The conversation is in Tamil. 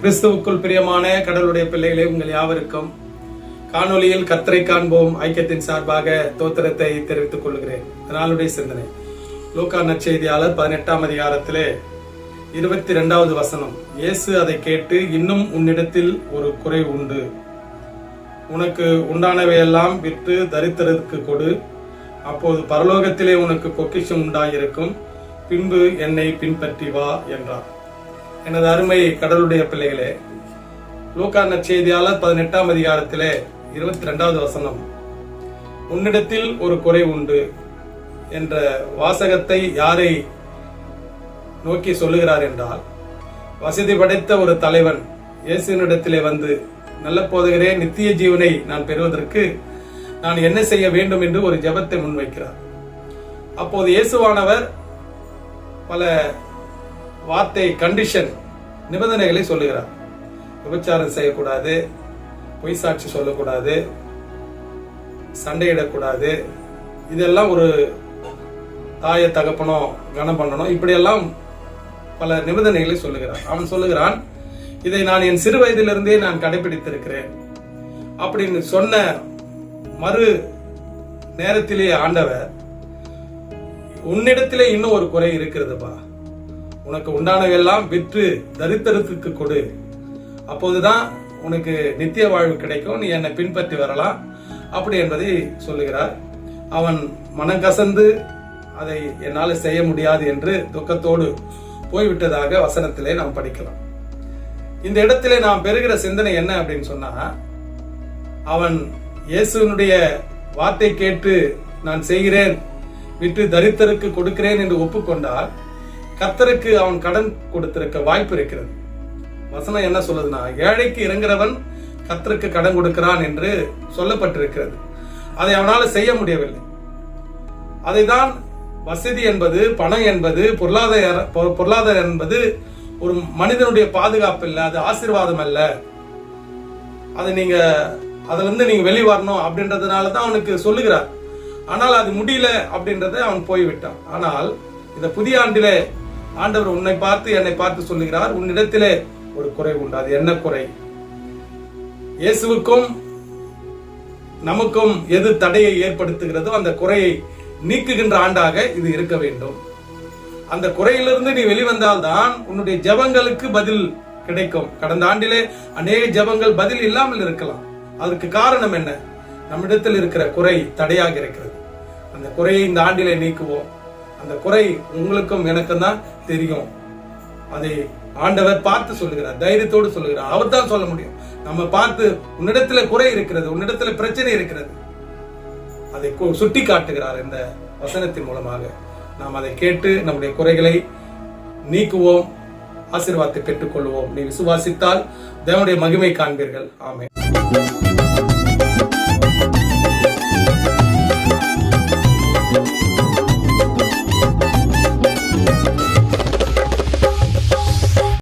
கிறிஸ்துவுக்குள் பிரியமான கடவுளுடைய பிள்ளைகளே உங்கள் யாவருக்கும் காணொளியில் கத்தரை காண்போம். ஐக்கியத்தின் சார்பாக தோத்திரத்தை தெரிவித்துக் கொள்கிறேன். நாளுடைய சிந்தனை. லூக்கா நற்செய்தியாளர் பதினெட்டாம் அதிகாரத்திலே இருபத்தி இரண்டாவது வசனம். இயேசு அதை கேட்டு இன்னும் உன்னிடத்தில் ஒரு குறை உண்டு. உனக்கு உண்டானவையெல்லாம் விற்று தரித்திரத்துக்கு கொடு. அப்போது பரலோகத்திலே உனக்கு பொக்கிஷம் உண்டாயிருக்கும். பின்பு என்னை பின்பற்றி வா என்றார். எனது அருமை கடலுடைய பிள்ளைகளே லூக்கா நற்செய்தியாளர் பதினெட்டாம் அதிகாரத்திலே இருபத்தி ரெண்டாவது வசனம். உன்னிடத்தில் ஒரு குறை உண்டு என்ற வாசகத்தை யாரை நோக்கி சொல்லுகிறார் என்றால் வசதி படைத்த ஒரு தலைவன் இயேசுவினிடத்திலே வந்து நல்ல போதகரே நித்திய ஜீவனை நான் பெறுவதற்கு நான் என்ன செய்ய வேண்டும்? என்று ஒரு ஜெபத்தை முன்வைக்கிறார். அப்போது இயேசுவானவர் பல வார்த்தை கண்டிஷன் நிபந்தனைகளை சொல்லுகிறார். விபச்சாரம் செய்யக்கூடாது பொய் சாட்சி சொல்லக்கூடாது சண்டையிடக்கூடாது. இதெல்லாம் ஒரு தாய தகப்பனோ கனம் பண்ணணும் இப்படியெல்லாம் பல நிபந்தனைகளை சொல்லுகிறான் அவன் சொல்லுகிறான் இதை நான் என் சிறு வயதிலிருந்தே நான் கடைபிடித்திருக்கிறேன். அப்படின்னு சொன்ன மறு நேரத்திலே ஆண்டவர் உன்னிடத்திலே இன்னும் ஒரு குறை இருக்கிறதுப்பா. உனக்கு உண்டானவையெல்லாம் விற்று தரித்திரத்துக்கு கொடு. அப்போதுதான் உனக்கு நித்திய வாழ்வு கிடைக்கும். நீ என்னை பின்பற்றி வரலாம். அப்படி என்பதை சொல்லுகிறார். அவன் மனம் கசந்து அதை என்னால் செய்ய முடியாது என்று துக்கத்தோடு போய்விட்டதாக வசனத்திலே நாம் படிக்கலாம். இந்த இடத்திலே நாம் பெறுகிற சிந்தனை என்ன அப்படின்னு சொன்னா அவன் இயேசுனுடைய வார்த்தை கேட்டு நான் செய்கிறேன் விட்டு தரித்தருக்கு கொடுக்கிறேன் என்று ஒப்புக்கொண்டால் கர்த்தருக்கு அவன் கடன் கொடுத்திருக்க வாய்ப்பு இருக்கிறது. வசனம் என்ன சொல்லுதுன்னா ஏழைக்கு இறங்குறவன் கர்த்தருக்கு கடன் கொடுக்கிறான் என்று சொல்லப்பட்டிருக்கிறது. அதை அவனால் செய்ய முடியவில்லை. அதைதான் வசதி என்பது பணம் என்பது பொருளாதார பொ- பொருளாதாரம் என்பது ஒரு மனிதனுடைய பாதுகாப்பு இல்லை அது ஆசீர்வாதம் அல்ல. அதை நீங்க அதுல இருந்து நீங்க வெளிவரணும் அப்படின்றதுனால தான் அவனுக்கு சொல்லுகிறார். ஆனால் அது முடியல அப்படின்றத அவன் போய்விட்டான். ஆனால் இந்த புதிய ஆண்டிலே ஆண்டவர் உன்னை பார்த்து என்னை பார்த்து சொல்லுகிறார். உன்னிடத்திலே ஒரு குறை உண்டு. அது என்ன குறை? இயேசுவுக்கும் நமக்கும் எது தடையை ஏற்படுத்துகிறதோ அந்த குறையை நீக்குகின்ற ஆண்டாக இது இருக்க வேண்டும். அந்த குறையிலிருந்து நீ வெளிவந்தால்தான் உன்னுடைய ஜெபங்களுக்கு பதில் கிடைக்கும். கடந்த ஆண்டிலே அநேக ஜெபங்கள் பதில் இல்லாமல் இருக்கலாம். அதற்கு காரணம் என்ன? நம்மிடத்தில் இருக்கிற குறை தடையாக இருக்கிறது. அந்த குறையை இந்த ஆண்டிலே நீக்குவோம். அந்த குறை உங்களுக்கும் எனக்கும் தான் தெரியும். அதை ஆண்டவர் பார்த்து சொல்லுகிறார் தைரியத்தோடு சொல்லுகிறார். அவர் தான் சொல்ல முடியும். நம்ம பார்த்து உன்னிடத்துல குறை இருக்கிறது உன்னிடத்துல பிரச்சனை இருக்கிறது. அதை சுட்டி காட்டுகிறார் இந்த வசனத்தின் மூலமாக. நாம் அதை கேட்டு நம்முடைய குறைகளை நீக்குவோம் ஆசீர்வாதத்தை பெற்றுக்கொள்வோம். நீ விசுவாசித்தால் தேவனுடைய மகிமை காண்பீர்கள். ஆமே